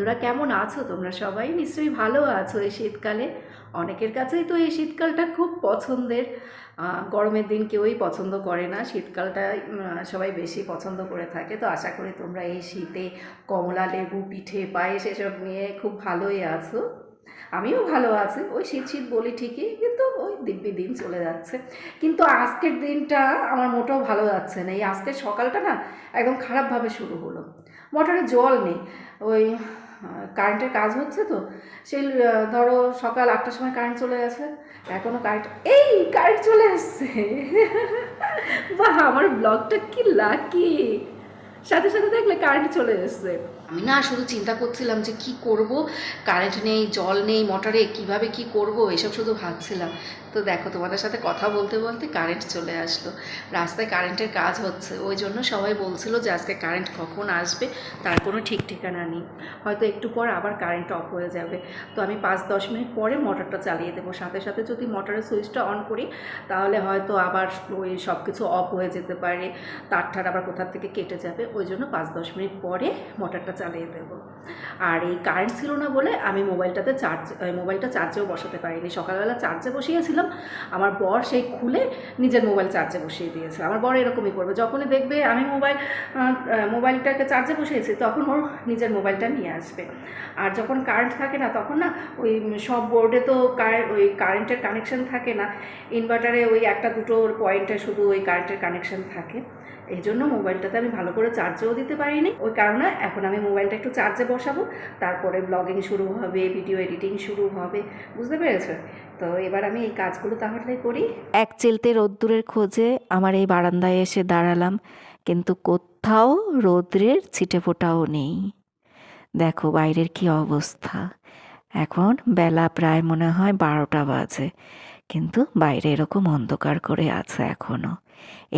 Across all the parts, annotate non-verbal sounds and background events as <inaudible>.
বন্ধুরা, কেমন আছো? তোমরা সবাই নিশ্চয়ই ভালো আছো এই শীতকালে। অনেকের কাছেই তো এই শীতকালটা খুব পছন্দের। গরমের দিন কেউই পছন্দ করে না। শীতকালটা সবাই বেশি পছন্দ করে থাকে। তো আশা করি তোমরা এই শীতে কমলা, লেবু, পিঠে, পায়েস এসব নিয়ে খুব ভালোই আছো। আমিও ভালো আছি। ওই শীত শীত বলি ঠিকই, কিন্তু ওই দিব্যি দিন চলে যাচ্ছে। কিন্তু আজকের দিনটা আমার মোটেও ভালো যাচ্ছে না। এই আজকের সকালটা না একদম খারাপভাবে শুরু হলো। মোটরে জল নেই। ওই কারেন্টের কাজ হচ্ছে তো, সেই ধরো সকাল আটটার সময় কারেন্ট চলে গেছে এখনও কারেন্ট এই কারেন্ট চলে আসছে বাহ, আমার ব্লগটা কি লাকি সাথে সাথে দেখলে কারেন্ট চলে এসছে। আমি না শুধু চিন্তা করছিলাম যে কি করব? কারেন্ট নেই, জল নেই মোটরে কীভাবে কি করব? এসব শুধু ভাবছিলাম। তো দেখো, তোমাদের সাথে কথা বলতে বলতে কারেন্ট চলে আসলো। রাস্তায় কারেন্টের কাজ হচ্ছে। ওই জন্য সবাই বলছিল যে আজকে কারেন্ট কখন আসবে? তার কোনো ঠিক ঠিকানা নেই। হয়তো একটু পর আবার কারেন্ট অফ হয়ে যাবে। তো আমি পাঁচ, দশ মিনিট পরে মোটরটা চালিয়ে দেবো। সাথে সাথে যদি মোটরের সুইচটা অন করি, তাহলে হয়তো আবার ওই সব কিছু অফ হয়ে যেতে পারে। তার ঠার আবার কোথার থেকে কেটে যাবে। ওই জন্য পাঁচ, দশ মিনিট পরে মোটরটা চালিয়ে দেবো। আর এই কারেন্ট ছিল না বলে আমি মোবাইলটাতে চার্জ মোবাইলটা চার্জেও বসাতে পারিনি। সকালবেলা চার্জে বসিয়েছিলাম, আমার বর সেই খুলে নিজের মোবাইল চার্জে বসিয়ে দিয়েছে। আমার বর এরকমই করবে, যখনই দেখবে আমি মোবাইল মোবাইলটাকে চার্জে বসিয়েছি, তখন ওর নিজের মোবাইলটা নিয়ে আসবে। আর যখন কারেন্ট থাকে না, তখন না ওই সব বোর্ডে তো ওই কারেন্টের কানেকশন থাকে না। ইনভার্টারে ওই একটা দুটো পয়েন্টে শুধু ওই কারেন্টের কানেকশন থাকে। এই জন্য মোবাইলটাতে আমি ভালো করে চার্জেও দিতে পারিনি। ওই কারণে এখন আমি মোবাইলটা একটু চার্জে বসাবো। তারপরে ব্লগিং শুরু হবে ভিডিও এডিটিং শুরু হবে। বুঝতে পেরেছ? তো এবার আমি এই কাজগুলো তাহলে করি। এক চিলতে রোদ্দুরের খোঁজে আমার এই বারান্দায় এসে দাঁড়ালাম, কিন্তু কোথাও রৌদ্রের ছিটে ফোটাও নেই। দেখো বাইরের কি অবস্থা। এখন বেলা প্রায় মনে হয় বারোটা বাজে, কিন্তু বাইরে এরকম অন্ধকার করে আছে এখনও।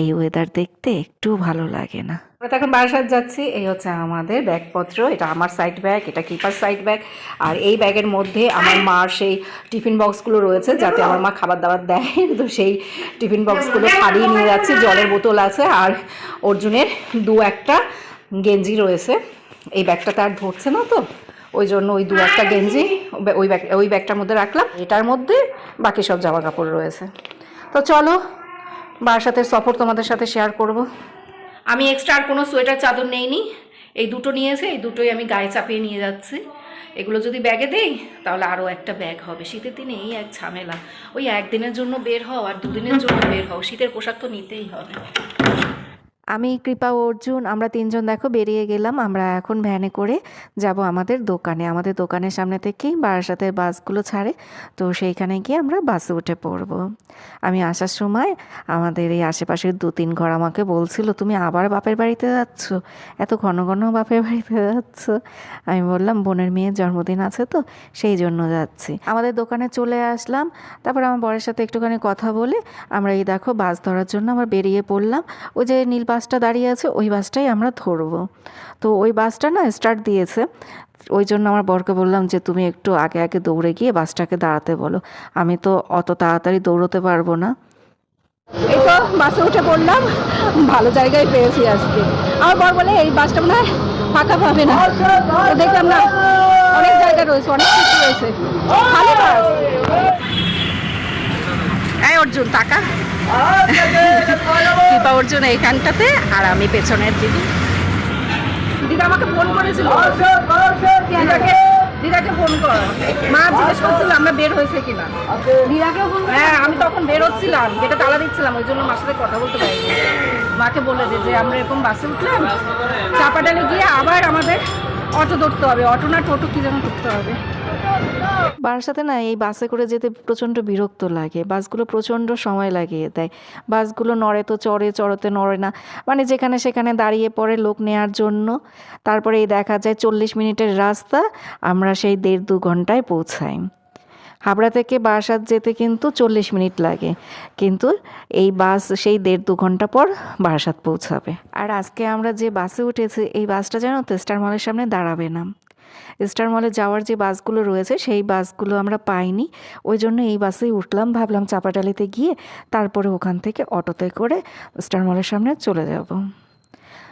এই ওয়েদার দেখতে একটু ভালো লাগে না। আমরা এখন বারাসাত যাচ্ছি, এই হচ্ছে আমাদের ব্যাগপত্র, এটা আমার সাইড ব্যাগ এটা কিপার সাইড ব্যাগ আর এই ব্যাগের মধ্যে আমার মার সেই টিফিন বক্সগুলো রয়েছে যাতে আমার মা খাবার দাবার দেয়। <laughs> তো সেই টিফিন বক্সগুলো ছাড়িয়ে নিয়ে যাচ্ছি, জলের বোতল আছে, আর অর্জুনের দু একটা গেঞ্জি রয়েছে। এই ব্যাগটা তার ধরছে না তো, ওই জন্য ওই দু একটা গেঞ্জি, ওই ব্যাগ, ওই ব্যাগটার মধ্যে রাখলাম, এটার মধ্যে বাকি সব জামা কাপড় রয়েছে। তো চলো বারাসাতের সফর তোমাদের সাথে শেয়ার করব। আমি এক্সট্রা আর কোনো সোয়েটার চাদর নেইনি। এই দুটো নিয়েছে, এই দুটোই আমি গায়ে চাপিয়ে নিয়ে যাচ্ছি। এগুলো যদি ব্যাগে দেই, তাহলে আরও একটা ব্যাগ হবে। শীতের দিনে এই এক ঝামেলা। ওই একদিনের জন্য বের হও, আর দুদিনের জন্য বের হও। শীতের পোশাক তো নিতেই হবে। আমি, কৃপা, অর্জুন, আমরা তিনজন দেখো বেরিয়ে গেলাম, আমরা এখন ভ্যানে করে যাব আমাদের দোকানে। আমাদের দোকানের সামনে থেকেই বারাসাতের বাসগুলো ছাড়ে, তো সেইখানে গিয়ে আমরা বাসে উঠে পড়ব। আমি আসার সময় আমাদের এই আশেপাশের দু তিন ঘর আমাকে বলছিল, তুমি আবার বাপের বাড়িতে যাচ্ছ? এত ঘন ঘন বাপের বাড়িতে যাচ্ছ? আমি বললাম, বোনের মেয়ের জন্মদিন আছে তো, সেই জন্য যাচ্ছি। আমাদের দোকানে চলে আসলাম, তারপর আমার বরের সাথে একটুখানি কথা বলে আমরা এই দেখো বাস ধরার জন্য আমরা বেরিয়ে পড়লাম। ওই যে নীল বাসটা দাঁড়িয়ে আছে, ওই বাসটাই আমরা ধরবো। তো ওই বাসটা না স্টার্ট দিয়েছে। ওই জন্য আমার বরকে বললাম যে, তুমি একটু আগে আগে দৌড়ে গিয়ে বাসটাকে দাঁড়াতে বলো। আমি তো অত তাড়াতাড়ি দৌড়তে পারব না। এই তো বাসে উঠে পড়লাম। ভালো জায়গায় পেয়েছি আজকে। আমার বর বলে, এই বাসটা মনে হয় ফাঁকা পাবে না। দেখলাম না, অনেক জায়গা রয়েছে, অনেক কিছু রয়েছে। এই অর্জুন টাকা। কৃপা অর্জুন এইখানটাতে আর আমি পেছনের দিদি দিদা আমাকে ফোন করেছিল। দিদাকে দিদাকে ফোন কর। মা জিজ্ঞেস করছিল আমরা বের হয়েছে কিনা। দিদাকেও ফোন হ্যাঁ আমি তখন বের হচ্ছিলাম গেটে তালা দিচ্ছিলাম ওই জন্য মার সাথে কথা বলতে পারিনি। মাকে বলে দে যে আমরা এরকম বাসে উঠলাম চাপাটালে গিয়ে আবার আমাদের অটো ধরতে হবে। অটো না টোটো কি যেন ধরতে হবে। বারাসাতে না এই বাসে করে যেতে প্রচণ্ড বিরক্ত লাগে। বাসগুলো প্রচণ্ড সময় লাগিয়ে দেয়। বাসগুলো নড়ে তো চড়ে, চড়তে নড়ে না। মানে যেখানে সেখানে দাঁড়িয়ে পড়ে লোক নেয়ার জন্য। তারপরে এই দেখা যায় চল্লিশ মিনিটের রাস্তা, আমরা সেই দেড় দু ঘন্টায় পৌঁছাই। হাবড়া থেকে বারাসাত যেতে কিন্তু চল্লিশ মিনিট লাগে। কিন্তু এই বাস সেই দেড় দু ঘণ্টা পর বারাসাত পৌঁছাবে। আর আজকে আমরা যে বাসে উঠেছি, এই বাসটা যেন তো, স্টার মলের সামনে দাঁড়াবে না। স্টার মলে যাওয়ার যে বাসগুলো রয়েছে, সেই বাসগুলো আমরা পাইনি। ওই জন্য এই বাসেই উঠলাম, ভাবলাম চাপাটালিতে গিয়ে তারপরে ওখান থেকে অটোতে করে স্টার মলের সামনে চলে যাব।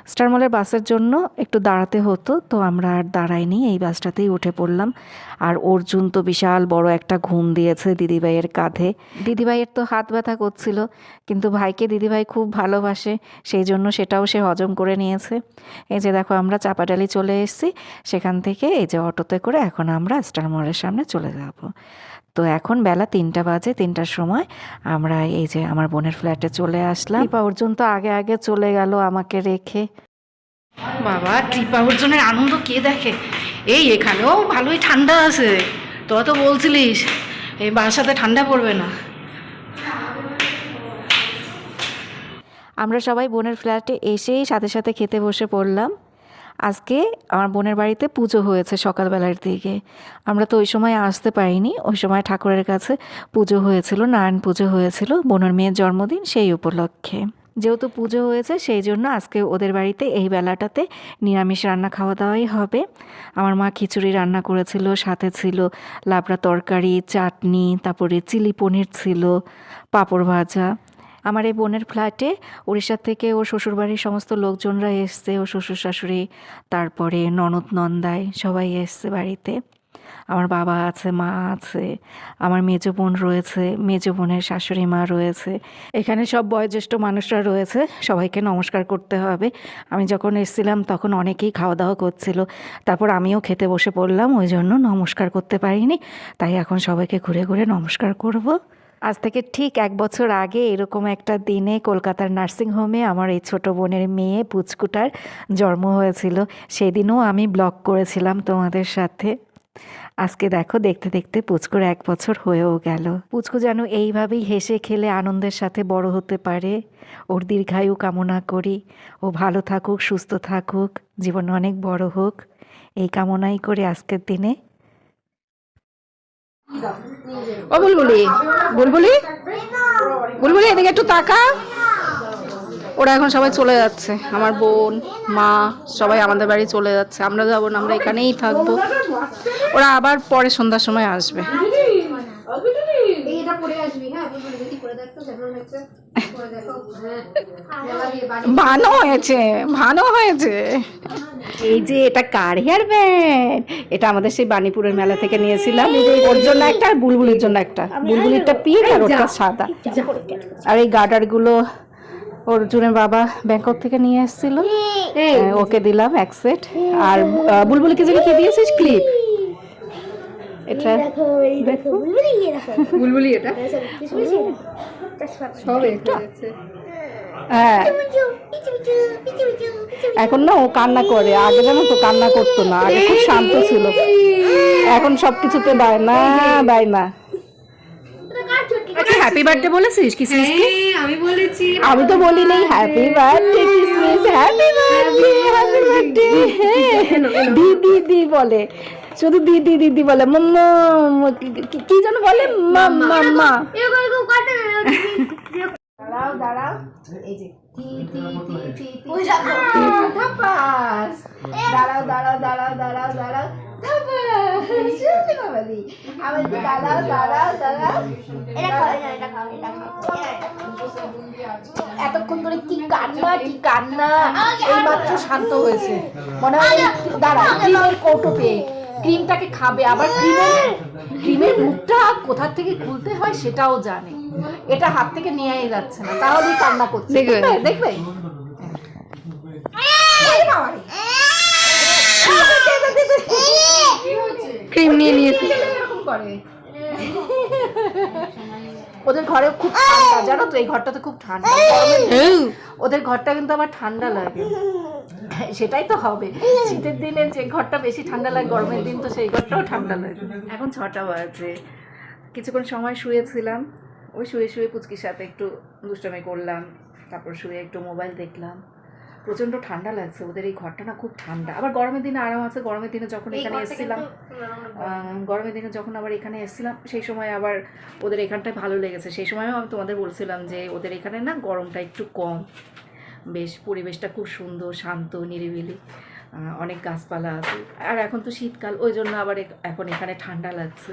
স্টার মলের বাসের জন্য একটু দাঁড়াতে হতো, তো আমরা আর দাঁড়াইনি, এই বাসটাতেই উঠে পড়লাম। আর অর্জুন তো বিশাল বড় একটা ঘুম দিয়েছে দিদিভাইয়ের কাঁধে। দিদিভাইয়ের তো হাত ব্যথা করছিল, কিন্তু ভাইকে দিদিভাই খুব ভালোবাসে, সেই জন্য সেটাও সে হজম করে নিয়েছে। এই যে দেখো, আমরা চাপাডালি চলে এসেছি, সেখান থেকে এই যে অটোতে করে এখন আমরা স্টার মলের সামনে চলে যাব। তো এখন বেলা তিনটা বাজে তিনটার সময় আমরা এই যে আমার বোনের ফ্ল্যাটে চলে আসলাম। কৃপা অর্জুন তো আগে আগে চলে গেল আমাকে রেখে। বাবা কৃপা অর্জনের আনন্দ কে দেখে? এই এখানেও ভালোই ঠান্ডা আছে। তোরা তো বলছিলিস এই বাসাতে ঠান্ডা পড়বে না। আমরা সবাই বোনের ফ্ল্যাটে এসেই সাথে সাথে খেতে বসে পড়লাম। আজকে আমার বোনের বাড়িতে পুজো হয়েছে সকালবেলার দিকে। আমরা তো ওই সময় আসতে পারিনি, ওই সময় ঠাকুরের কাছে পুজো হয়েছিল, নারায়ণ পুজো হয়েছিল, বোনের মেয়ের জন্মদিন সেই উপলক্ষে। যেহেতু পুজো হয়েছে, সেই জন্য আজকে ওদের বাড়িতে এই বেলাটাতে নিরামিষ রান্না খাওয়া দাওয়াই হবে। আমার মা খিচুড়ি রান্না করেছিল, সাথে ছিল লাবড়া তরকারি, চাটনি, তারপরে চিলি পনির ছিল, পাঁপড় ভাজা। আমার এই বোনের ফ্ল্যাটে উড়িষ্যার থেকে ওর শ্বশুরবাড়ির সমস্ত লোকজনরা এসছে ও শ্বশুর শাশুড়ি তারপরে ননদ নন্দায় সবাই এসছে বাড়িতে। আমার বাবা আছে, মা আছে, আমার মেজ বোন রয়েছে, মেজ বোনের শাশুড়ি মা রয়েছে। এখানে সব বয়োজ্যেষ্ঠ মানুষরা রয়েছে, সবাইকে নমস্কার করতে হবে। আমি যখন এসেছিলাম তখন অনেকেই খাওয়া দাওয়া করছিল, তারপর আমিও খেতে বসে পড়লাম, ওই জন্য নমস্কার করতে পারিনি। তাই এখন সবাইকে ঘুরে ঘুরে নমস্কার করব। আজ থেকে ঠিক এক বছর আগে এরকম একটা দিনে কলকাতার নার্সিংহোমে আমার এই ছোট বোনের মেয়ে পুচকুটার জন্ম হয়েছিল। সেদিনও আমি ব্লগ করেছিলাম তোমাদের সাথে। আজকে দেখো, দেখতে দেখতে পুচকুর এক বছর হয়েও গেল। পুচকু যেন এইভাবেই হেসে খেলে আনন্দের সাথে বড় হতে পারে। ওর দীর্ঘায়ু কামনা করি। ও ভালো থাকুক, সুস্থ থাকুক, জীবনে অনেক বড় হোক। এই কামনাই করে আজকের দিনে। ও বুলবুলি বুলবুলি? বুলবুলি, এদিকে একটু তাকা। ওরা এখন সবাই চলে যাচ্ছে, আমার বোন, মা, সবাই আমাদের বাড়ি চলে যাচ্ছে। আমরা যাব না, আমরা এখানেই থাকব। ওরা আবার পরে সন্ধ্যার সময় আসবে। হ্যাঁ হ্যাঁ ভালো হয়েছে ভালো হয়েছে। এই যে এটা কার হেয়ার ব্যান্ড? এটা আমাদের সেই বাণীপুরের মেলা থেকে নিয়েছিলাম। ওর জন্য একটা আর বুলবুলির জন্য একটা। বুলবুলিরটা পিঙ্ক আর ওটা সাদা। আর এই গার্ডারগুলো অর্জুনের বাবা ব্যাংকক থেকে নিয়ে এসেছিল। হ্যাঁ, ওকে দিলাম এক সেট। আর বুলবুলিকে যেন কি দিয়েছিস ক্লিপ? এটা দেখো বুলবুলি এটা? সব হ্যাঁ। এখন না ও কান্না করে। আগে জানো তো কান্না করতো না। আগে খুব শান্ত ছিল। এখন সবকিছুতে দেয় না দেয় না। হ্যাপি বার্থডে বলেছিস কিসমিস আমি বলেছি। আমি তো বলি নাই happy birthday Kismis. Happy birthday happy birthday দিদি দি বলে। শুধু দিদি দিদি বলে। মাম্মা কি- যেন বলে? মাম্মা। মা। দাঁড়াও দাঁড়াও এই যে টি টি টি টি টি ধাপাস দাঁড়াও দাঁড়াও দাঁড়াও দাঁড়াও দাঁড়াও এতক্ষণ ধরে কি কান্না কি কান্না এই মাত্র শান্ত হয়েছে মনে হয় দাঁড়া ক্রিমের কৌটো পেয়ে ক্রিমটাকে খাবে আবার ক্রিমের ক্রিমের মুখটা কোথা থেকে খুলতে হয় সেটাও জানে এটা হাত থেকে নিয়েই যাচ্ছে না। তাহলেই কান্না করছে। দেখবে। দেখবে ক্রিম নিয়ে নিয়েছে। এরকম করে। ওদের ঘরে খুব ঠান্ডা জানো তো এই ঘরটাতে খুব ঠান্ডা। ওদের ঘরটা কিন্তু আমার ঠান্ডা লাগে। সেটাই তো হবে। শীতের দিনে যে ঘরটা বেশি ঠান্ডা লাগে গরমের দিন তো সেই ঘরটাও ঠান্ডা লাগে। এখন ছটা বাজে। কিছুক্ষণ সময় শুয়েছিলাম। ওই শুয়ে শুয়ে পুচকির সাথে একটু দুষ্টমি করলাম তারপর শুয়ে একটু মোবাইল দেখলাম। প্রচণ্ড ঠান্ডা লাগছে ওদের এই ঘরটা না খুব ঠান্ডা। আবার গরমের দিনে আরাম আছে গরমের দিনে যখন এখানে এসেছিলাম গরমের দিনে যখন আবার এখানে এসেছিলাম সেই সময় আবার ওদের এখানটায় ভালো লেগেছে। সেই সময়ও আমি তোমাদের বলছিলাম যে ওদের এখানে না গরমটা একটু কম। বেশ পরিবেশটা খুব সুন্দর শান্ত নিরিবিলি অনেক গাছপালা আছে। আর এখন তো শীতকাল ওই জন্য আবার এখন এখানে ঠান্ডা লাগছে।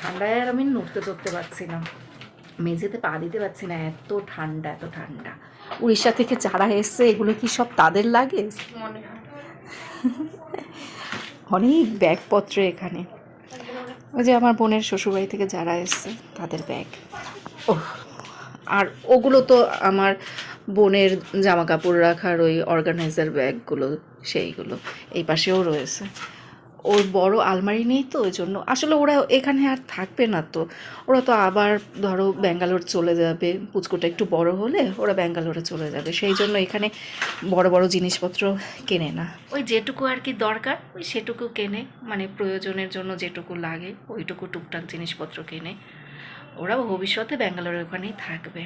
ঠান্ডায় আর আমি নড়তে চড়তে পারছি না। মেঝেতে পা দিতে পারছি না, এত ঠান্ডা এত ঠান্ডা। উড়িষ্যা থেকে যারা এসছে, এগুলো কি সব তাদের লাগে অনেক ব্যাগপত্র এখানে। ওই যে আমার বোনের শ্বশুরবাড়ি থেকে যারা এসছে, তাদের ব্যাগ। ও আর ওগুলো তো আমার বোনের জামা কাপড় রাখার ওই অর্গানাইজার ব্যাগগুলো সেইগুলো, এই পাশেও রয়েছে। ওর বড় আলমারি নেই তো, ওই জন্য। আসলে ওরা এখানে আর থাকবে না তো। ওরা তো আবার ধরো ব্যাঙ্গালোর চলে যাবে। পুচকুটা একটু বড় হলে ওরা ব্যাঙ্গালোরে চলে যাবে। সেই জন্য এখানে বড় বড় জিনিসপত্র কেনে না। ওই যেটুকু আর কি দরকার, ওই সেটুকু কেনে। মানে প্রয়োজনের জন্য যেটুকু লাগে, ওইটুকু টুকটাক জিনিসপত্র কেনে। ওরাও ভবিষ্যতে ব্যাঙ্গালোরের ওখানেই থাকবে।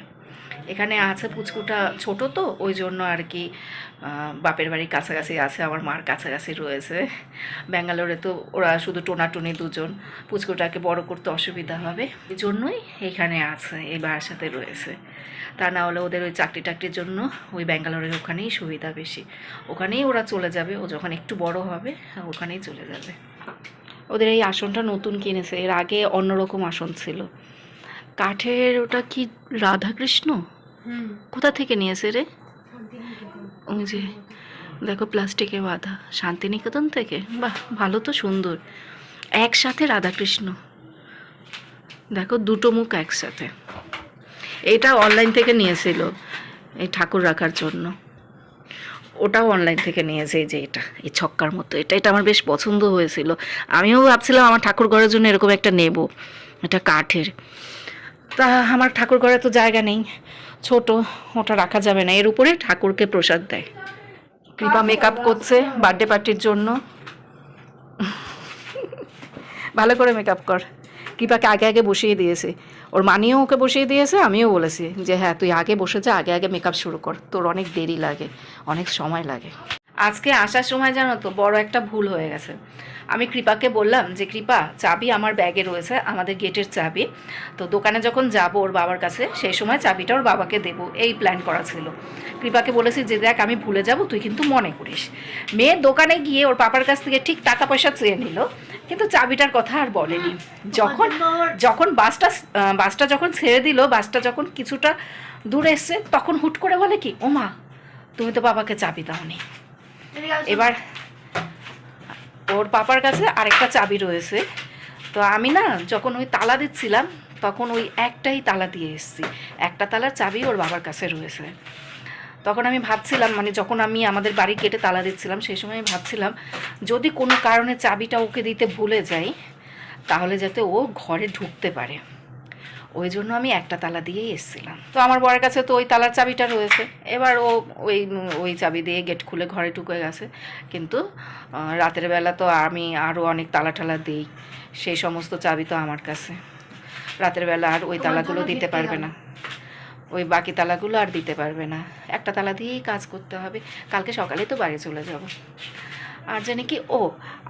এখানে আছে পুচকুটা ছোট তো, ওই জন্য আর কি বাপের বাড়ির কাছাকাছি আছে, আমার মার কাছাকাছি রয়েছে। ব্যাঙ্গালোরে তো ওরা শুধু টোনাটুনি দুজন, পুচকুটাকে বড় করতে অসুবিধা হবে। এই জন্যই এখানে আছে, এই বাসাতে রয়েছে। তা না হলে ওদের ওই চাকরি টাকরির জন্য ওই ব্যাঙ্গালোরের ওখানেই সুবিধা বেশি। ওখানেই ওরা চলে যাবে, ও যখন একটু বড় হবে, ওখানেই চলে যাবে। ওদের এই আসনটা নতুন কিনেছে, এর আগে অন্যরকম আসন ছিল। কাঠের ওটা কি রাধাকৃষ্ণ? কোথা থেকে নিয়েছে রে? ওই যে দেখো প্লাস্টিকে বাঁধা শান্তিনিকেতন থেকে? বাহ ভালো তো সুন্দর। একসাথে রাধাকৃষ্ণ। দেখো দুটো মুখ একসাথে। এটা অনলাইন থেকে নিয়েছিল এই ঠাকুর রাখার জন্য। ওটাও অনলাইন থেকে নিয়েছে এই যে এটা এই ছক্কার মতো। এটা এটা আমার বেশ পছন্দ হয়েছিল। আমিও ভাবছিলাম আমার ঠাকুর ঘরের জন্য এরকম একটা নেব এটা কাঠের। তা আমার ঠাকুর ঘরে তো জায়গা নেই। ছোট, ওটা রাখা যাবে না। এর উপরে ঠাকুরকে প্রসাদ দেয়। কৃপা মেকআপ করছে বার্থডে পার্টির জন্য। ভালো করে মেকআপ কর। কৃপাকে আগে আগে বসিয়ে দিয়েছে। ওর মানিও ওকে বসিয়ে দিয়েছে, আমিও বলেছি যে হ্যাঁ তুই আগে বসে যা আগে আগে মেকআপ শুরু কর। তোর অনেক দেরি লাগে, অনেক সময় লাগে। আজকে আসার সময় জানো তো, বড় একটা ভুল হয়ে গেছে। আমি কৃপাকে বললাম যে কৃপা চাবি আমার ব্যাগে রয়েছে আমাদের গেটের চাবি। তো দোকানে যখন যাব ওর বাবার কাছে সেই সময় চাবিটা ওর বাবাকে দেবো এই প্ল্যান করা ছিল। কৃপাকে বলেছি যে দেখ আমি ভুলে যাব তুই কিন্তু মনে করিস। মেয়ে দোকানে গিয়ে ওর পাপার কাছ থেকে ঠিক টাকা পয়সা চেয়ে নিল কিন্তু চাবিটার কথা আর বলেনি। যখন যখন বাসটা বাসটা যখন ছেড়ে দিল বাসটা যখন কিছুটা দূর এসছে তখন হুট করে বলে কি ওমা তুমি তো বাবাকে চাবি দাওনি। এবার ওর পাপার কাছে আরেকটা চাবি রয়েছে। তো আমি না যখন ওই তালা দিচ্ছিলাম, তখন ওই একটাই তালা দিয়ে এসেছি। একটা তালার চাবি ওর বাবার কাছে রয়েছে। তখন আমি ভাবছিলাম মানে যখন আমি আমাদের বাড়ি কেটে তালা দিচ্ছিলাম, সেই সময় ভাবছিলাম, যদি কোনো কারণে চাবিটা ওকে দিতে ভুলে যাই, তাহলে যাতে ও ঘরে ঢুকতে পারে। ওই জন্য আমি একটা তালা দিয়েই এসেছিলাম। তো আমার বরের কাছে তো ওই তালার চাবিটা রয়েছে। এবার ও ওই ওই চাবি দিয়ে গেট খুলে ঘরে ঢুকে গেছে। কিন্তু রাতের বেলা তো আমি আরও অনেক তালা টালা দিই। সেই সমস্ত চাবি তো আমার কাছে। রাতের বেলা আর ওই তালাগুলো দিতে পারবে না। ওই বাকি তালাগুলো আর দিতে পারবে না। একটা তালা দিয়েই কাজ করতে হবে। কালকে সকালে তো বাড়ি চলে যাব। আর জানি কি, ও,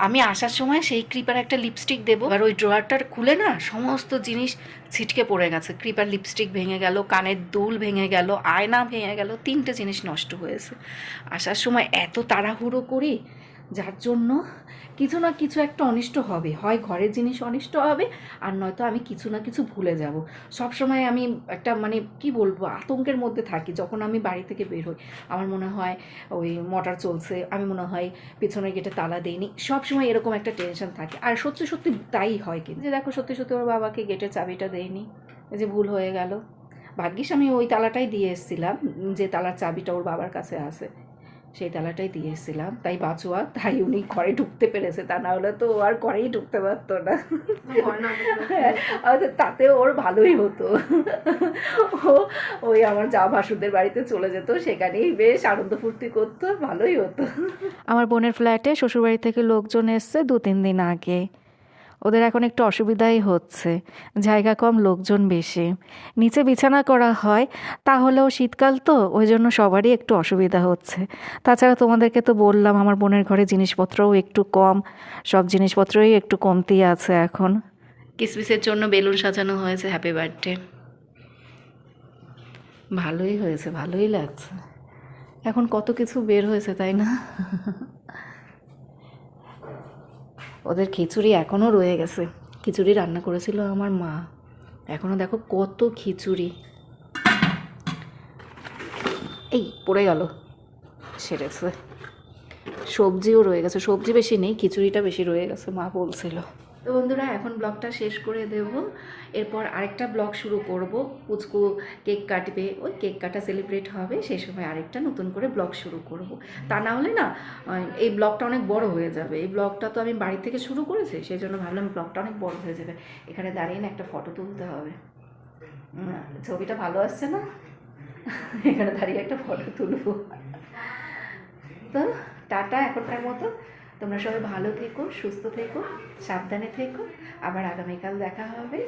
আমি আসার সময় সেই ক্রিপার একটা লিপস্টিক দেবো। আর ওই ড্রয়ারটার খুলে না সমস্ত জিনিস ছিটকে পড়ে গেছে। ক্রিপার লিপস্টিক ভেঙে গেল, কানের দুল ভেঙে গেল, আয়না ভেঙে গেল, তিনটে জিনিস নষ্ট হয়েছে। আসার সময় এত তাড়াহুড়ো করি, যার জন্য কিছু না কিছু একটা অনিষ্ট হবে। হয় ঘরের জিনিস অনিষ্ট হবে আর নয়তো আমি কিছু না কিছু ভুলে যাব। সব সময় আমি একটা মানে কি বলব আতঙ্কের মধ্যে থাকি যখন আমি বাড়ি থেকে বের হই। আমার মনে হয় ওই মোটর চলছে আমি মনে হয় পেছনের গেটে তালা দেইনি। সব সময় এরকম একটা টেনশন থাকে। আর সত্যি সত্যি তাই হয় কিন্তু। যে দেখো সত্যি সত্যি ওর বাবাকে গেটের চাবিটা দেয়নি যে ভুল হয়ে গেল। ভাগ্যিস আমি ওই তালাটাই দিয়ে এসেছিলাম যে তালার চাবিটা ওর বাবার কাছে আছে। সেই তালাটাই দিয়ে এসেছিলাম। তাই বাঁচুয়া তাই উনি ঘরে ঢুকতে পেরেছে। তা না হলে তো আর ঘরেই ঢুকতে পারতো না। আর তাতে ওর ভালোই হতো। ও ওই আমার যা ভাসুদের বাড়িতে চলে যেত। সেখানেই বেশ আনন্দ ফুর্তি করতো, ভালোই হতো। আমার বোনের ফ্ল্যাটে শ্বশুরবাড়ি থেকে লোকজন এসছে দু তিন দিন আগে। ওদের এখন একটু অসুবিধাই হচ্ছে। জায়গা কম, লোকজন বেশি। নিচে বিছানা করা হয়, তাহলেও শীতকাল তো, ওই জন্য সবারই একটু অসুবিধা হচ্ছে। তাছাড়া তোমাদেরকে তো বললাম, আমার বোনের ঘরে জিনিসপত্রও একটু কম। সব জিনিসপত্রই একটু কমতি আছে এখন। কিসমিসের জন্য বেলুন সাজানো হয়েছে, হ্যাপি বার্থডে। ভালোই হয়েছে, ভালোই লাগছে। এখন কত কিছু বের হয়েছে, তাই না? ওদের খিচুড়ি এখনও রয়ে গেছে। খিচুড়ি রান্না করেছিল আমার মা। এখনও দেখো কত খিচুড়ি। এই, পড়ে গেল। সেরেছে। সবজিও রয়ে গেছে। সবজি বেশি নেই, খিচুড়িটা বেশি রয়ে গেছে, মা বলছিল। তো বন্ধুরা, এখন ব্লগটা শেষ করে দেব। এরপর আরেকটা ব্লগ শুরু করব। পুচকু কেক কাটবে, ওই কেক কাটা সেলিব্রেট হবে, সেই সময় আরেকটা নতুন করে ব্লগ শুরু করব। তা না হলে না এই ব্লগটা অনেক বড় হয়ে যাবে। এই ব্লগটা তো আমি বাড়ি থেকে শুরু করেছি, সেই জন্য ভাবলাম ব্লগটা অনেক বড় হয়ে যাবে। এখানে দাঁড়িয়ে না একটা ফটো তুলতে হবে। ছবিটা ভালো আসছে না? এখানে দাঁড়িয়ে একটা ফটো তুলবো। তো, টাটা এখনকার মতো। তোমরা সবাই ভালো থেকো সুস্থ থেকো সাবধানে থেকো। আবার আগামীকাল দেখা হবে।